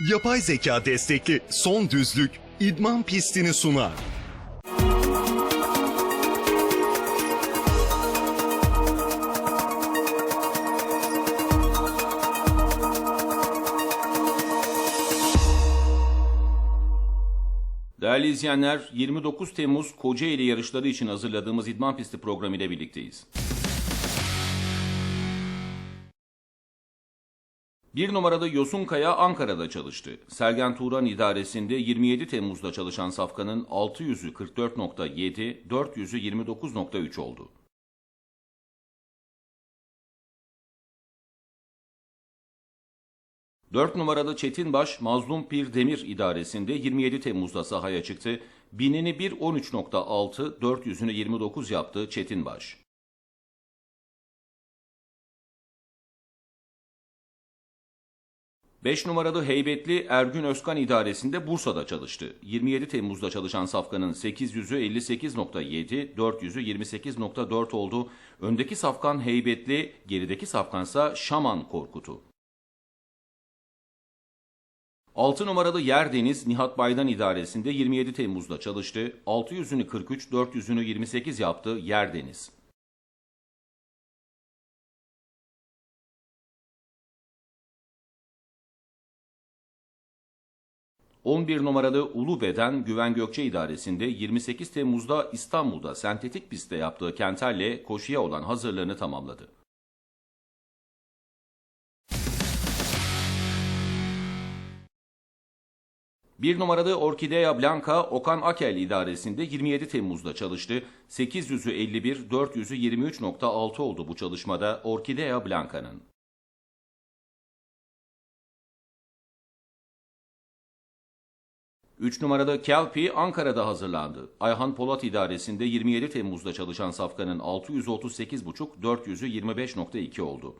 Yapay zeka destekli son düzlük idman pistini sunar. Değerli izleyenler, 29 Temmuz Kocaeli yarışları için hazırladığımız idman pisti programı ile birlikteyiz. Bir numarada Yosunkaya Ankara'da çalıştı. Sergen Turan idaresinde 27 Temmuz'da çalışan safkanın 600'ü 44.7, 400'ü 29.3 oldu. Dört numaralı Çetinbaş Mazlum Pir Demir idaresinde 27 Temmuz'da sahaya çıktı. Binini 1.13.6, 400'ünü 29 yaptı Çetinbaş. Beş numaralı Heybetli Ergün Özkan idaresinde Bursa'da çalıştı. 27 Temmuz'da çalışan safkanın 800'ü 58.7, 400'ü 28.4 oldu. Öndeki safkan Heybetli, gerideki safkansa Şaman Korkut'u. 6 numaralı Yerdeniz Nihat Baydan idaresinde 27 Temmuz'da çalıştı. 600'ünü 43, 400'ünü 28 yaptı Yerdeniz. ...11 numaralı Ulu Beden Güven Gökçe idaresinde 28 Temmuz'da İstanbul'da sentetik pistte yaptığı Kenter'le koşuya olan hazırlığını tamamladı. Bir numaralı Orkidea Blanca Okan Akel idaresinde 27 Temmuz'da çalıştı. 800'ü 51, 400'ü 23.6 oldu bu çalışmada Orkidea Blanca'nın. Üç numaralı Kelpi Ankara'da hazırlandı. Ayhan Polat idaresinde 27 Temmuz'da çalışan safkanın 638,5, 400'ü 25.2 oldu.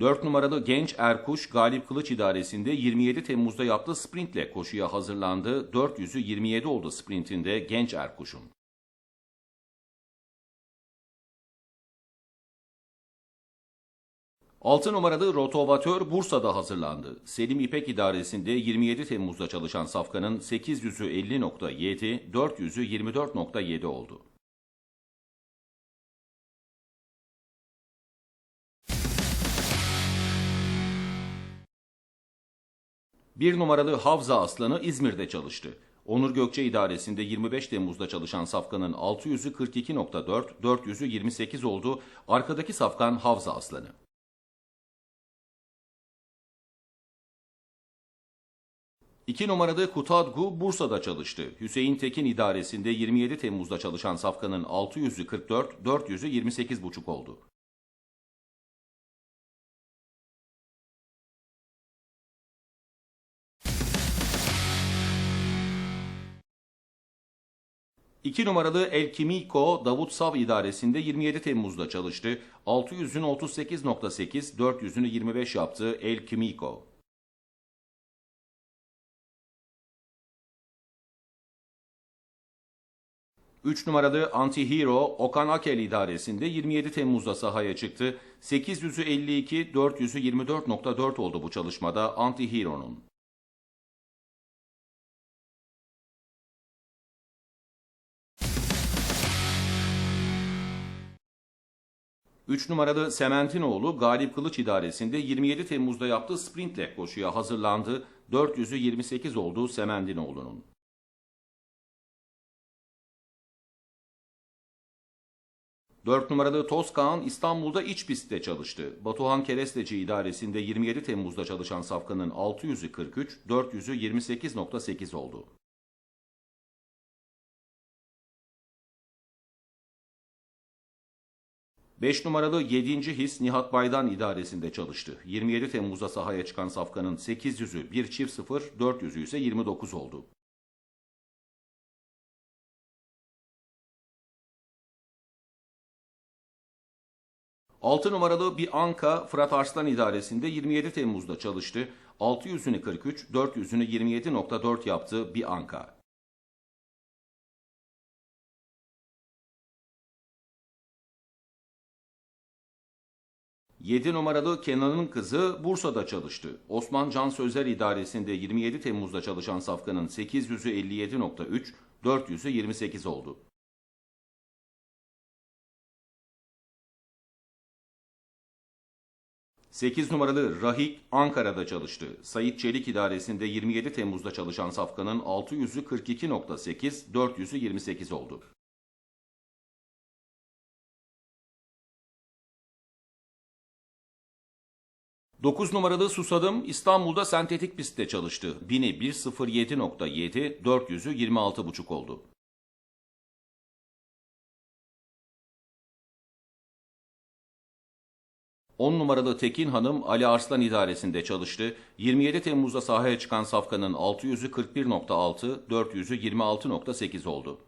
4 numaralı genç Erkuş Galip Kılıç idaresinde 27 Temmuz'da yaptığı sprintle koşuya hazırlandı. 400'ü 27 oldu sprintinde genç Erkuş'un. Altı numaralı rotovatör Bursa'da hazırlandı. Selim İpek idaresinde 27 Temmuz'da çalışan safkanın 800'ü 50.7, 400'ü 24.7 oldu. Bir numaralı Havza Aslanı İzmir'de çalıştı. Onur Gökçe idaresinde 25 Temmuz'da çalışan safkanın 600'ü 42.4, 400'ü 28 oldu. Arkadaki safkan Havza Aslanı. İki numaralı Kutadgu Bursa'da çalıştı. Hüseyin Tekin idaresinde 27 Temmuz'da çalışan safkanın 600'ü 44, 400'ü 28,5 oldu. İki numaralı El Kimiko Davut Sav idaresinde 27 Temmuz'da çalıştı. 600'ünü 38.8, 400'ünü 25 yaptı El Kimiko. Üç numaralı Antihero Okan Akel idaresinde 27 Temmuz'da sahaya çıktı. 800'ü 52, 400'ü 24.4 oldu bu çalışmada Antihero'nun. 3 numaralı Sementinoğlu Galip Kılıç idaresinde 27 Temmuz'da yaptığı sprintle koşuya hazırlandı. 400'ü 28 oldu Sementinoğlu'nun. Dört numaralı Tozkağan İstanbul'da iç pistte çalıştı. Batuhan Keresteci idaresinde 27 Temmuz'da çalışan safkanın 600'ü 43, 400'ü 28.8 oldu. 5 numaralı 7. his Nihat Baydan idaresinde çalıştı. 27 Temmuz'da sahaya çıkan safkanın 800'ü 1 çift 0, 400'ü ise 29 oldu. Altı numaralı bir Anka Fırat Arslan idaresinde 27 Temmuz'da çalıştı. 600'ünü 43, 400'ünü 27.4 yaptı bir Anka. 7 numaralı Kenan'ın kızı Bursa'da çalıştı. Osman Can Sözer İdaresi'nde 27 Temmuz'da çalışan safkanın 800'ü 57.3, 400'ü 28 oldu. Sekiz numaralı Rahik Ankara'da çalıştı. Sayit Çelik İdaresi'nde 27 Temmuz'da çalışan safkanın 600'ü 42.8, 400'ü 28 oldu. 9 numaralı Susadım İstanbul'da sentetik pistte çalıştı. 1000'i 1.07.7, 400'ü 26.5 oldu. On numaralı Tekin Hanım Ali Arslan idaresinde çalıştı. 27 Temmuz'da sahaya çıkan safkanın 600'ü 41.6, 400'ü 26.8 oldu.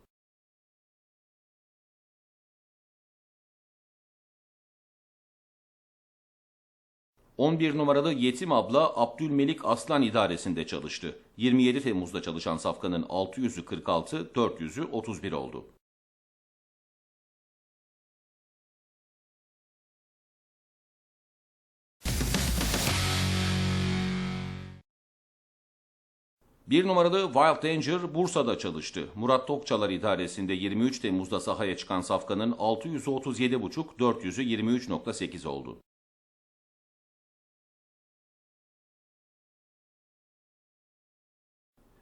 11 numaralı Yetim Abla Abdülmelik Aslan idaresinde çalıştı. 27 Temmuz'da çalışan safkanın 600'ü 46, 400'ü 31 oldu. Bir numaralı Wild Danger Bursa'da çalıştı. Murat Tokçalar idaresinde 23 Temmuz'da sahaya çıkan safkanın 637,5, 400'ü 23.8 oldu.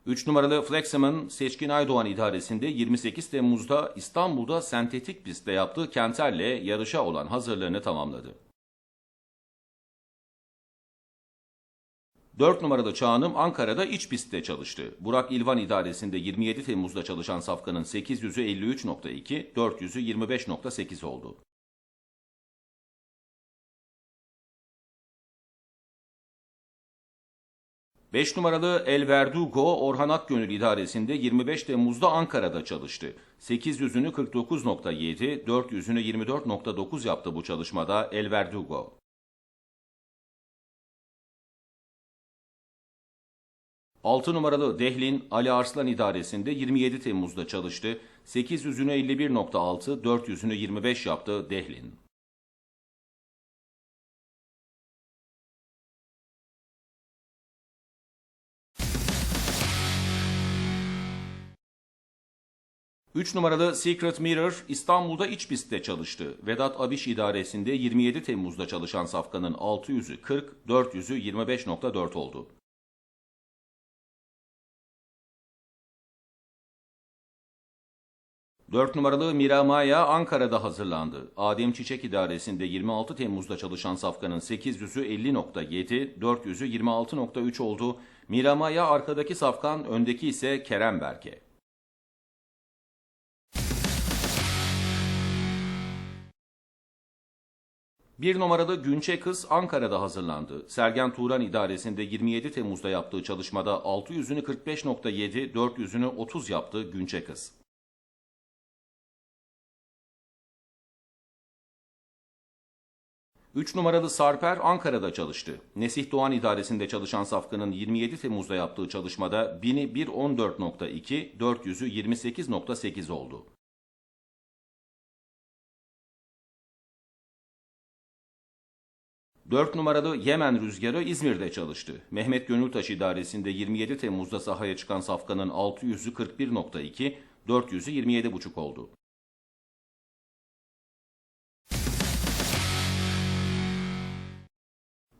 3 numaralı Flexim'in Seçkin Aydoğan idaresinde 28 Temmuz'da İstanbul'da sentetik pistte yaptığı Kenter'le yarışa olan hazırlığını tamamladı. 4 numaralı Çağan'ım Ankara'da iç pistte çalıştı. Burak İlvan idaresinde 27 Temmuz'da çalışan safkanın 800'ü 53.2, 400'ü 25.8 oldu. 5 numaralı El Verdugo Orhan Akgönül idaresinde 25 Temmuz'da Ankara'da çalıştı. 800'ünü 49.7, 400'ünü 24.9 yaptı bu çalışmada El Verdugo. Altı numaralı Dehlin Ali Arslan idaresinde 27 Temmuz'da çalıştı. 800'ünü 51.6, 400'ünü 25 yaptı Dehlin. Üç numaralı Secret Mirror İstanbul'da iç pistte çalıştı. Vedat Abiş idaresinde 27 Temmuz'da çalışan safkanın 600'ü 40, 400'ü 25.4 oldu. Dört numaralı Miramaya Ankara'da hazırlandı. Adem Çiçek İdaresi'nde 26 Temmuz'da çalışan safkanın 800'ü 50.7, 400'ü 26.3 oldu. Miramaya arkadaki safkan, öndeki ise Kerem Berke. Bir numaralı Günçe Kız Ankara'da hazırlandı. Sergen Turan idaresinde 27 Temmuz'da yaptığı çalışmada 600'ünü 45.7, 400'ünü 30 yaptı Günçe Kız. Üç numaralı Sarper Ankara'da çalıştı. Nesih Doğan idaresinde çalışan safkanın 27 Temmuz'da yaptığı çalışmada 1000'i 1.14.2, 400'ü 28.8 oldu. 4 numaralı Yemen Rüzgarı İzmir'de çalıştı. Mehmet Gönültaş idaresinde 27 Temmuz'da sahaya çıkan safkanın 600'ü 41.2, 400'ü 27.5 oldu.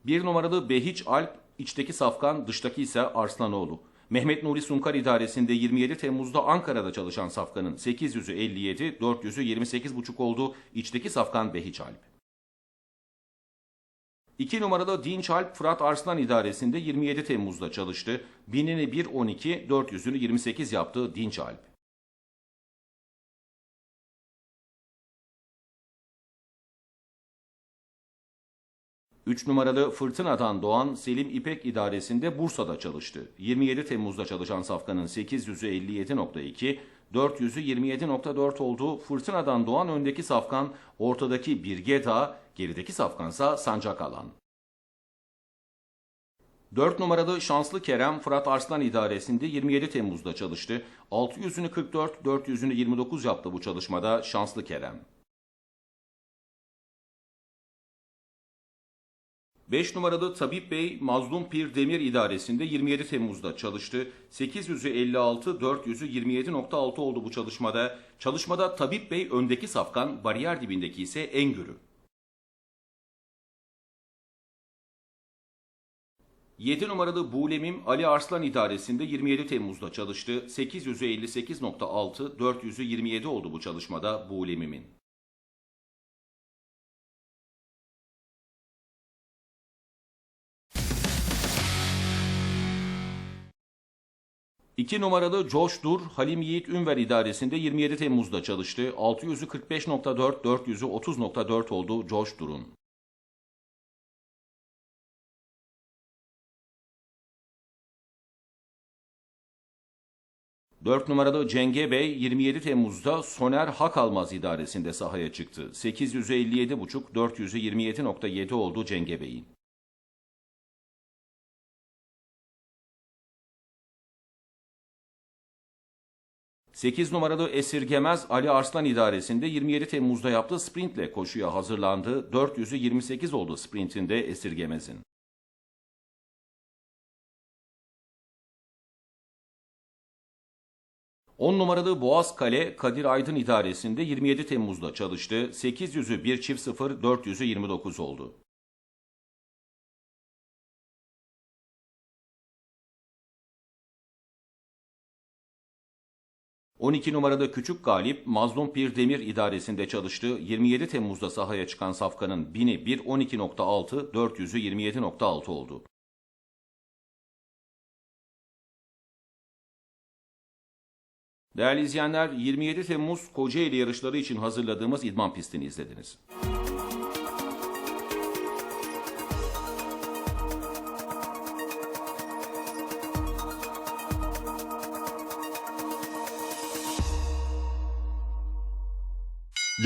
Bir numaralı Behiç Alp, içteki safkan, dıştaki ise Arslanoğlu. Mehmet Nuri Sunkar idaresinde 27 Temmuz'da Ankara'da çalışan safkanın 800'ü 57, 400'ü 28.5 oldu. İçteki safkan Behiç Alp. 2 numaralı Dinç Alp Fırat Arslan idaresinde 27 Temmuz'da çalıştı. 1000'ini 1.12, 400'ünü 28 yaptı Dinç Alp. Üç numaralı Fırtına'dan doğan Selim İpek idaresinde Bursa'da çalıştı. 27 Temmuz'da çalışan safkanın 800'ü 57.2, 400'ü 27.4 oldu. Fırtına'dan doğan öndeki safkan, ortadaki Birge Dağ, gerideki safkansa Sancak Alan. 4 numaralı Şanslı Kerem Fırat Arslan idaresinde 27 Temmuz'da çalıştı. 600'ünü 44, 400'ünü 29 yaptı bu çalışmada Şanslı Kerem. 5 numaralı Tabip Bey Mazlum Pir Demir İdaresi'nde 27 Temmuz'da çalıştı. 800'ü 56, 400'ü 27.6 oldu bu çalışmada. Çalışmada Tabip Bey öndeki safkan, bariyer dibindeki ise Engür'ü. 7 numaralı Bulemim Ali Arslan İdaresi'nde 27 Temmuz'da çalıştı. 800'ü 58.6, 400'ü 27 oldu bu çalışmada Bulemim'in. 2 numaralı Josh Dur Halim Yiğit Ünver İdaresi'nde 27 Temmuz'da çalıştı. 600'ü 45.4, 400'ü 30.4 oldu Josh Dur'un. 4 numaralı Cenge Bey 27 Temmuz'da Soner Hakalmaz idaresinde sahaya çıktı. 857,5 400'ü 27.7 oldu Cenge Bey'in. Sekiz numaralı Esirgemez Ali Arslan idaresinde 27 Temmuz'da yaptığı sprintle koşuya hazırlandı. 400'ü 28 oldu sprintinde Esirgemez'in. 10 numaralı Boğaz Kale Kadir Aydın idaresinde 27 Temmuz'da çalıştı. 800'ü 1 çift 0, 400'ü 29 oldu. ...12 numarada Küçük Galip, Mazlum Pir Demir idaresinde çalıştı. 27 Temmuz'da sahaya çıkan safkanın 1000'i 1 12.6, 400'ü 27.6 oldu. Değerli izleyenler 27 Temmuz Kocaeli yarışları için hazırladığımız idman pistini izlediniz.